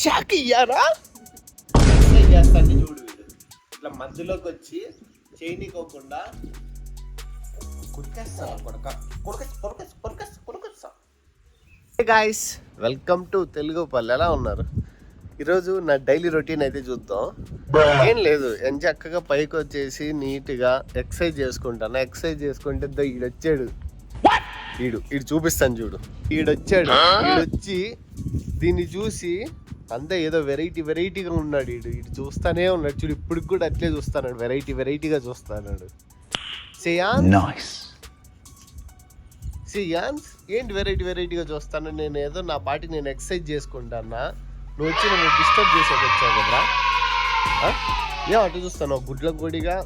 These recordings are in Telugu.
షాక్ ఇయ్యారా? ఎక్సర్సైజ్ చేస్తాను చూడు ఇట్లా మధ్యలోకి వచ్చి చేయనీకోకుండా కురికేస్తాను కొడక కొరకేస్తా. Guys welcome to Telugu Palle ఎలా ఉన్నారు? ఈరోజు నా డైలీ రొటీన్ అయితే చూద్దాం. ఏం లేదు ఎంత చక్కగా పైకి వచ్చేసి నీట్గా ఎక్సర్సైజ్ చేసుకుంటాను. ఎక్సర్సైజ్ చేసుకుంటే దో ఈడొచ్చాడు ఈడు ఈడు చూపిస్తాను చూడు. ఈడొచ్చాడు ఈడొచ్చి దీన్ని చూసి అంతా ఏదో వెరైటీ వెరైటీగా ఉన్నాడు ఈడు. ఈడు చూస్తానే ఉన్నాడు. చూడు ఇప్పుడు కూడా అట్లే చూస్తాడు వెరైటీ వెరైటీగా చూస్తాడు. సియాన్స్ ఏంటి వెరైటీ వెరైటీగా చూస్తాను నేను ఏదో నా పాటి నేను ఎక్సర్సైజ్ చేసుకుంటానా నువ్వు వచ్చి నన్ను డిస్టర్బ్ చేసేకి వచ్చావు కదరా? ఆ? ఏం అటు చూస్తాను గుడ్ల గుడిగా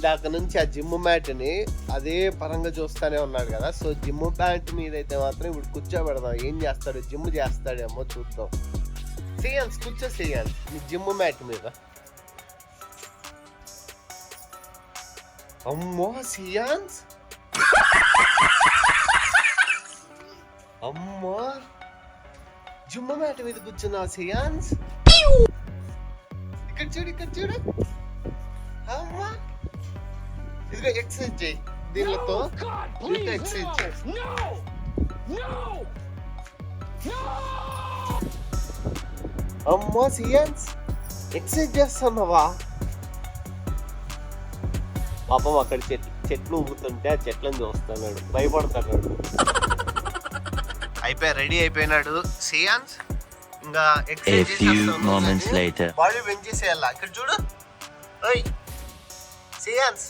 దాకా నుంచి ఆ జిమ్ మ్యాట్ని అదే పరంగా చూస్తానే ఉన్నాడు కదా. సో జిమ్ మ్యాట్ మీద అయితే మాత్రం ఇప్పుడు కూర్చోబెడదాం. ఏం చేస్తాడు? జిమ్ చేస్తాడేమో చూద్దాం. సియాన్స్ కూర్చో సియాన్స్ నీ జిమ్ మ్యాట్ మీద అమ్మో సియాన్స్ అమ్మా జుమ్మ మ్యాట్ మీద కూర్చున్నా సియాన్స్ ఇక్కడ చూడు ఇక్కడ చూడు అమ్మా ఇదిగో ఎక్సర్సైజ్ చేయి దీనితో ఎక్సర్సైజ్ చేయి అమ్మా సియాన్స్ ఎక్సర్సైజ్ చేస్తున్నావా పాపం అక్కడ చెట్లు చెట్లు ఊగుతుంటే ఆ చెట్లను చూస్తున్నాడు. భయపడుతున్నాడు. అయిపోయి రెడీ అయిపోయినాడు. సియాన్స్ ఇంకా A few moments later. Body పెంచేసేయాల ఇక్కడ చూడు. ఓయ్. సియాన్స్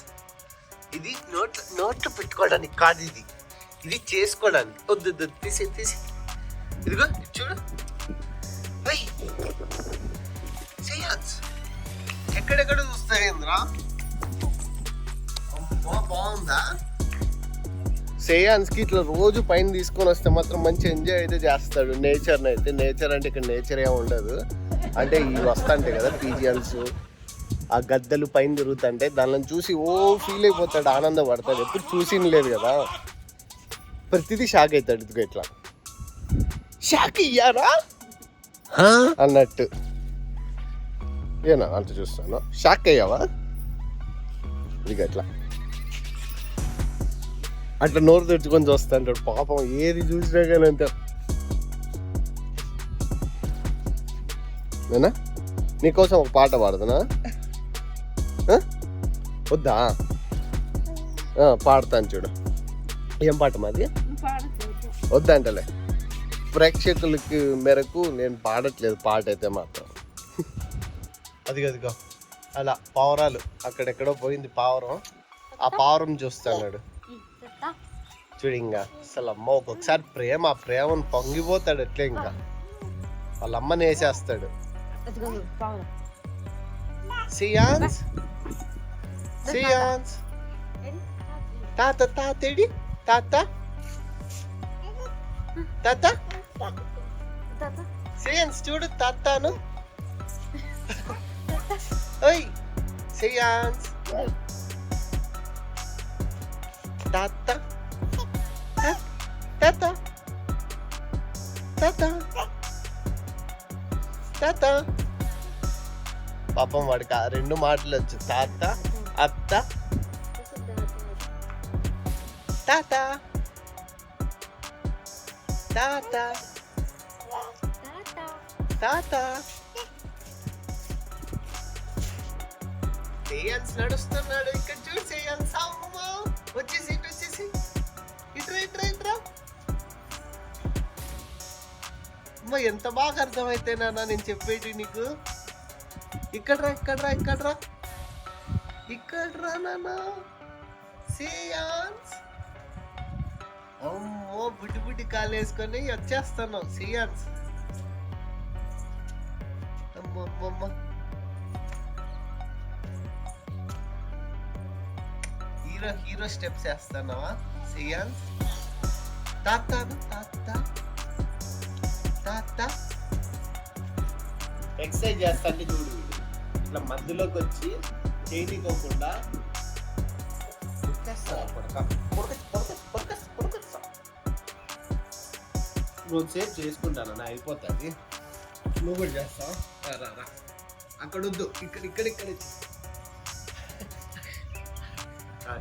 ఇది నోట్ నోట్లో పెట్టుకోవడానికి కాదు ఇది. ఇది చేసుకోవడానికి. వద్దు వద్దు, తీసి తీసి. ఇదిగో ఇది చూడు. ఓయ్ ఎక్కడెక్కడ చూస్తాయేంద్రా అమ్మో బాగుందా? శ్రేయాన్స్కి ఇట్లా రోజు పైన తీసుకొని వస్తే మాత్రం మంచి ఎంజాయ్ అయితే చేస్తాడు. నేచర్ని అయితే. నేచర్ అంటే ఇక్కడ నేచర్ ఏమి ఉండదు. అంటే ఇవి వస్తాంటాయి కదా పీజియల్స్. ఆ గద్దలు పైన తిరుగుతుంటే దానిని చూసి ఓ ఫీల్ అయిపోతాడు ఆనందపడతాడు ఎప్పుడు చూసి లేదు కదా. ప్రతిదీ షాక్ అవుతాడు. ఇదిగో ఇట్లా. షాక్ ఇయ్యారా అన్నట్టు. ఏనా అంత చూస్తాను. షాక్ అయ్యావా? ఇదిగో ఇట్లా. అట్లా నోరు తెచ్చుకొని చూస్తాంటాడు పాపం ఏది చూసినా కానీ అంత. నేనా? నీకోసం ఒక పాట పాడదనా? వద్దా? ఆ, పాడతాను చూడు. ఏం పాట మాది? వద్దంటలే. ప్రేక్షకులకి మేరకు నేను పాడట్లేదు పాట అయితే మాత్రం. అది అదిగో అలా పావురాలు అక్కడెక్కడో పోయింది పావురం. ఆ పావురం చూస్తాడు చూడు ఇంకా అసలు అమ్మ ఒక్కొక్కసారి ప్రేమ ఆ ప్రేమను పొంగిపోతాడు ఎట్లా ఇంకా. వాళ్ళ అమ్మని వేసేస్తాడు. సియాన్స్ సియాన్స్ తాత తాతేడి తాత. తాత? సియాన్స్ చూడు తాతాను. ఓయ్ సియాన్స్ తాత. తాత. తాత. తాత. పాపం వాడికి రెండు మాటలు వచ్చు. తాత అత్త. తాత. తాత. తాత. సేయన్స్ నడుస్తున్నాడు. ఇక్కడ చూడు సేయన్స్ అమ్మ. వచ్చేసి ఇటు వచ్చేసి ఇట్రా ఇట్రా ఇట్రా అమ్మ ఎంత బాగా అర్థమైతే నాన్న నేను చెప్పేటి నీకు. ఇక్కడ్రా ఇక్కడ్రా ఇక్కడ్రా ఇక్కడ్రా నాన్న. సియాన్స్ అమ్మో బుడ్డి బుడ్డి కాలు వేసుకొని వచ్చేస్తాను సియాన్స్ అమ్మ హీరో హీరో స్టెప్స్ వేస్తున్నావా సియాన్స్ తాత తాత తాత ఎక్సర్సైజ్ చేస్తాంటే చూడు. ఇట్లా మధ్యలోకి వచ్చి చేయనీకోకుండా కొరికేస్తాడు కొడక. కొరకేస్తా, కొరకేస్తా, కొరకేస్తా, కొరకేస్తా. రోజు సేపు చేసుకుంటాను నా అయిపోతుంది. నువ్వు కూడా చేస్తావా రా, రా అక్కడ వద్దు ఇక్కడ ఇక్కడ ఇక్కడ. ఆ,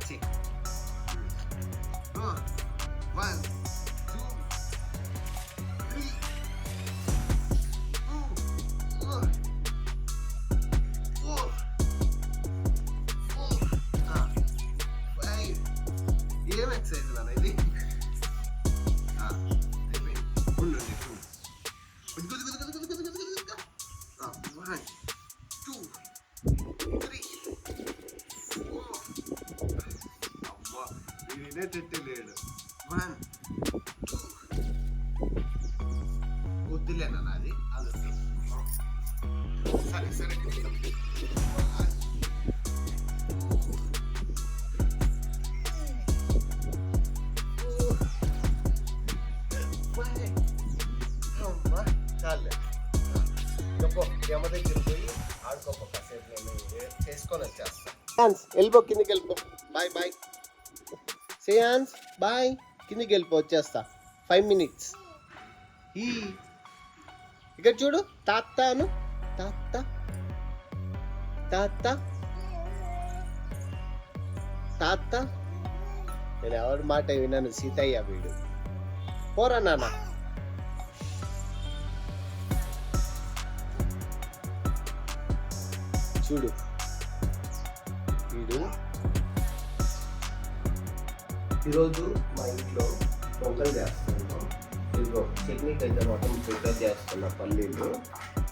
వినేటట్టే లేడు. Two. వద్దులేనా నాది అది. సరే సరే చాలే చెప్పు ఎమ్మ దగ్గర పోయి ఆడుకోపో కాసేపు నేను చేసుకొని వచ్చేస్తా వెళ్ళిపో కిందికి వెళ్ళిపో బాయ్ బాయ్ సేయాన్స్ బాయ్ కిందికి వెళ్ళిపో వచ్చేస్తా. ఫైవ్ మినిట్స్ ఈ. ఇక్కడ చూడు. తాత తాత్త. తాత తాత తాత నేను ఎవరి మాట విన్నాను సీతయ్య వీడు. పోరా నాన్న. చూడు. వీడు ఈరోజు మా ఇంట్లో పొంగల్ చేస్తున్నాం. ఇదిగో చట్నీకి అయితే మొత్తం ప్రిపేర్ చేస్తున్నా పల్లీలు.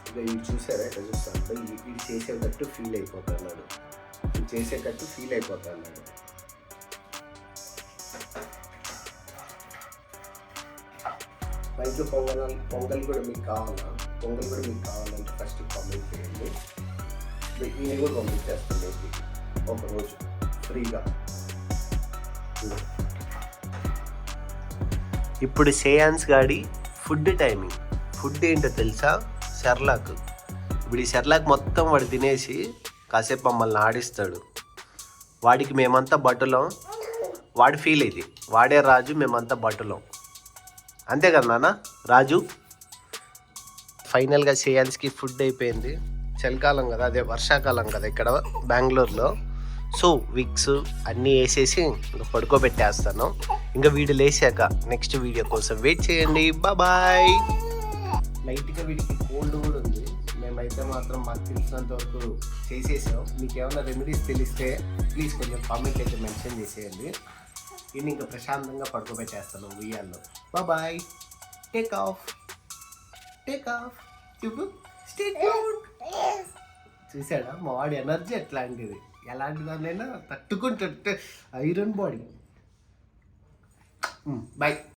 ఇక ఇవి చూసారా? ఎట్లా చూస్తాను. ఇవి చేసేటట్టు ఫీల్ అయిపోతున్నాడు ఇవి చేసేటట్టు ఫీల్ అయిపోతున్నాడు మా ఇంట్లో పొంగల్ పొంగల్ కూడా మీకు కావాలా? పొంగల్ కూడా మీకు కావాలంటే ఫస్ట్ కామెంట్ చేయండి. మీకు నేను కూడా పంపించేస్తాను ఒకరోజు ఫ్రీగా. ఇప్పుడు సేయాన్స్ గాడి ఫుడ్ టైమింగ్. ఫుడ్ ఏంటో తెలుసా? షర్లాక్. ఇప్పుడు ఈ షర్లాక్ మొత్తం వాడు తినేసి కాసేపు మమ్మల్ని ఆడిస్తాడు. వాడికి మేమంతా బట్టులం. వాడి ఫీల్ ఇది. వాడే రాజు మేమంతా బట్టులం. అంతే కదా నాన్న? రాజు? ఫైనల్గా సేయాన్స్కి ఫుడ్ అయిపోయింది. చలికాలం కదా అదే వర్షాకాలం కదా ఇక్కడ బెంగళూరులో. సో విక్స్ అన్నీ వేసేసి ఇంకా పడుకోబెట్టేస్తాను. ఇంకా వీడియో లేసాక నెక్స్ట్ వీడియో కోసం వెయిట్ చేయండి. బాయ్. లైట్గా వీడికి కోల్డ్ కూడా ఉంది. మేమైతే మాత్రం మాకు తెలిసినంత వరకు చేసేసాం. మీకు ఏమైనా రెమెడీస్ తెలిస్తే ప్లీజ్ కొంచెం కామెంట్ అయితే మెన్షన్ చేసేయండి. దీన్ని ఇంకా ప్రశాంతంగా పడుకోబెట్టేస్తాను ఉయ్యాల్లో. Boy. Take off take off చూడు స్టే చూసాడా? మా వాడి ఎనర్జీ ఎట్లాంటిది? ఎలాంటి దాన్నైనా తట్టుకుంటే ఐరన్ బాడీ. బాయ్